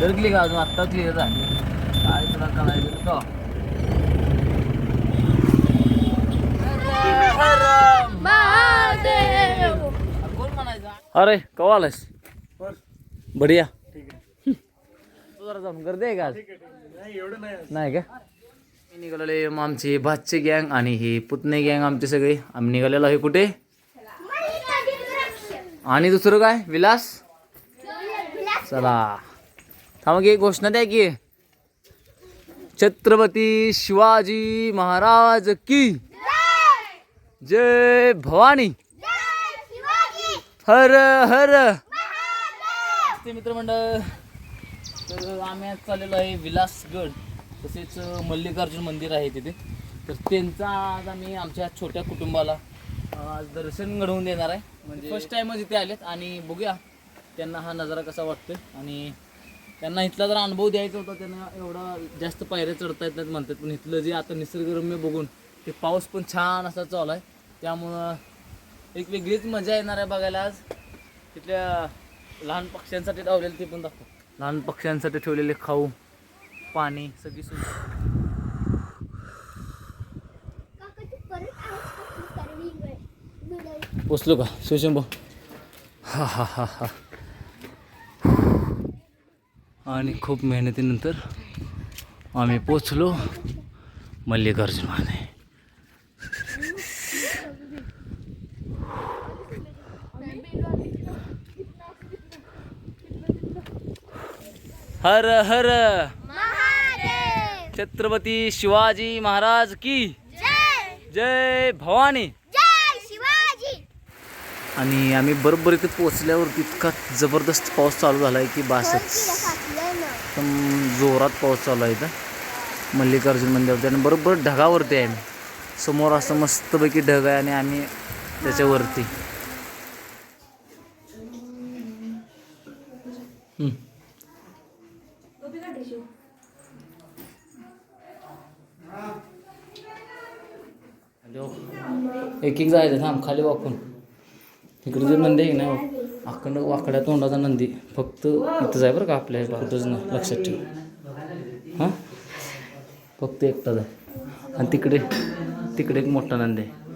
दरकली का अजून? आत्ता क्लिअर झाली. काय तुला करायचं तो? कोण म्हणायचं? अरे कवा आलास बढिया. तू जरा जाऊन गर्दी आहे का आज? नाही का? मी निघालेले मग आमची भातचे गँग आणि ही पुतणे गँग आमचे सगळे. आम्ही निघालेलो आहे कुठे? आणि दुसरं काय? विलास. चला. थांबा की घोषणा द्या की. छत्रपती शिवाजी महाराज की? जय भवानी. हर हर. ते मित्रमंडळ. तर आम्ही आज चाललेलो आहे विलासगड. तसेच मल्लिकार्जुन मंदिर आहे तिथे. तर त्यांचा आज आम्ही आमच्या छोट्या कुटुंबाला आज दर्शन घडवून देणार आहे. म्हणजे फर्स्ट टाइमच इथे आलेत आणि बघूया त्यांना हा नजारा कसा वाटतोय. आणि त्यांना इथला जर अनुभव द्यायचा होता त्यांना एवढा जास्त पायऱ्या चढता येत नाहीत म्हणतात. पण इथलं जे आता निसर्गरम्य बघून ते पाऊस पण छान असा चालू आहे. त्यामुळं एक वेगळीच मजा येणार आहे बघायला आज. तिथल्या लहान पक्ष्यांसाठी लावलेलं ते पण दाखव. लहान पक्ष्यांसाठी ठेवलेले खाऊ पाणी सगळी सुविधा पोचलो का? शिवशंभो. हा हा हा हा. आणि खूप मेहनतीनंतर आम्ही पोचलो मल्लिकार्जुन माने. हर हर. छत्रपती शिवाजी महाराज की जय भवानी. आणि आम्ही बरोबर इथे पोचल्यावर इतका जबरदस्त पाऊस चालू झाला आहे की बासच एकदम जोरात पाऊस चालू आहे इथं. मल्लिकार्जुन मंदिरावरती आणि बरोबर ढगावरती आहे आम्ही. समोर असं मस्तपैकी ढग आहे आणि आम्ही त्याच्यावरती. हॅलो. एक एक जायचं थांब खाली वाकून. इकडे जो नंदी आहे की नाही अखंड वाकड्या तोंडाचा नंदी. फक्त इथंच आहे बरं का आपल्या कुठंच ना लक्षात ठेव. हां? फक्त एकटाच आहे. आणि तिकडे तिकडे एक मोठा नंदी आहे.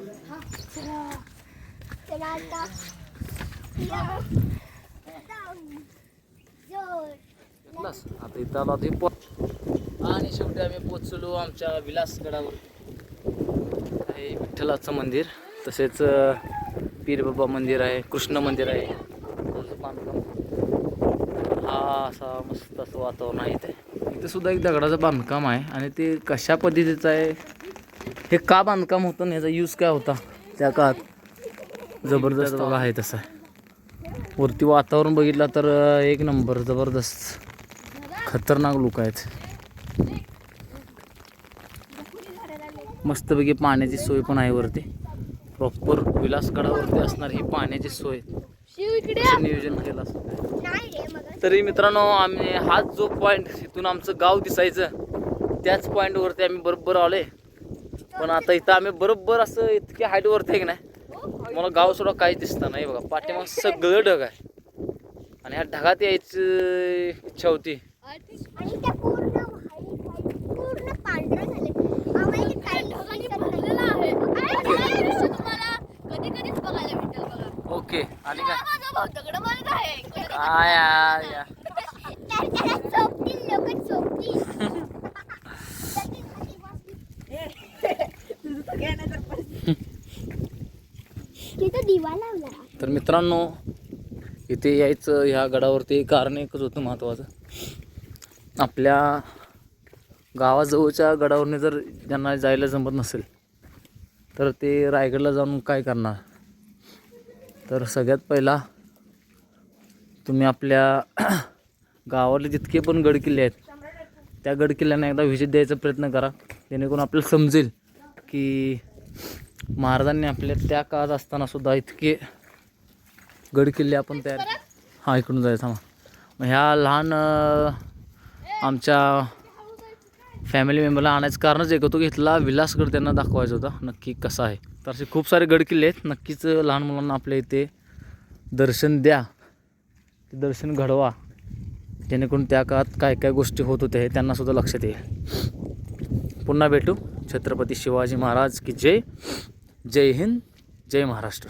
आता इथं आलो ते पो आणि शेवटी आम्ही पोचलो आमच्या विलासगडावर. हे विठ्ठलाचं मंदिर. तसेच पीरबाबा मंदिर आहे कृष्ण मंदिर आहे. बांधकाम हा असा मस्त असं वातावरण आहे इथे. इथं सुद्धा एक दगडाचं बांधकाम आहे आणि ते कशा पद्धतीचं आहे हे का बांधकाम होतं आणि याचा यूज काय होता त्या काळात? जबरदस्त बघा आहे तसं. वरती वातावरण बघितलं तर एक नंबर जबरदस्त. खतरनाक लोक आहेत. मस्तपैकी पाण्याची सोय पण आहे वरती. प्रॉपर विलासगडावरती असणार ही पाण्याची सोय नियोजन केलं असतं. तरी मित्रांनो आम्ही हाच जो पॉईंट इथून आमचं गाव दिसायचं त्याच पॉईंटवरती आम्ही बरोबर आलोय. पण आता इथं आम्ही बरोबर असं इतक्या हाईटवरती आहे की नाही मला गाव सोडा काहीच दिसतं नाही बघा. पाठीमाग सगळं ढग आहे. आणि ह्या ढगात यायची इच्छा होती. पूर्ण व्हाईट व्हाईट पूर्ण पांढरं झाले आम्हाला हे काही ढगांनी भरलेलं आहे आणि हे दृश्य तुम्हाला कधी कधीच बघायला भेटेल बघा ओके आणि काय माझा भाऊ दगड मारत आहे काय तर मित्रांनो इथे यायचं ह्या गडावरती कारण एकच होतं महत्त्वाचं आपल्या गावाजवळच्या गडावरने जर ज्यांना जायला जमत नसेल तर ते रायगडला जाऊन काय करणार? तर सगळ्यात पहिला तुम्ही आपल्या गावातले जितके पण गडकिल्ले आहेत त्या गडकिल्ल्यांना एकदा व्हिजिट द्यायचा प्रयत्न करा. जेणेकरून आपल्याला समजेल की महाराजांनी आपल्या त्या काळात असतानासुद्धा इतके गडकिल्ले आपण तयार हां इकडून जायचं मग मग ह्या लहान आमच्या फॅमिली मेंबरला आणायचं कारणच एक होतं की इथला विलासगड त्यांना दाखवायचा होता. नक्की कसा आहे. तर असे खूप सारे गडकिल्ले आहेत. नक्कीच लहान मुलांना आपल्या इथे दर्शन द्या. ते दर्शन घडवा. जेणेकरून त्या काळात काय काय गोष्टी होत होत्या हे त्यांनासुद्धा लक्षात येईल. पुन्हा भेटू. छत्रपती शिवाजी महाराज की जय. जय हिंद. जय महाराष्ट्र.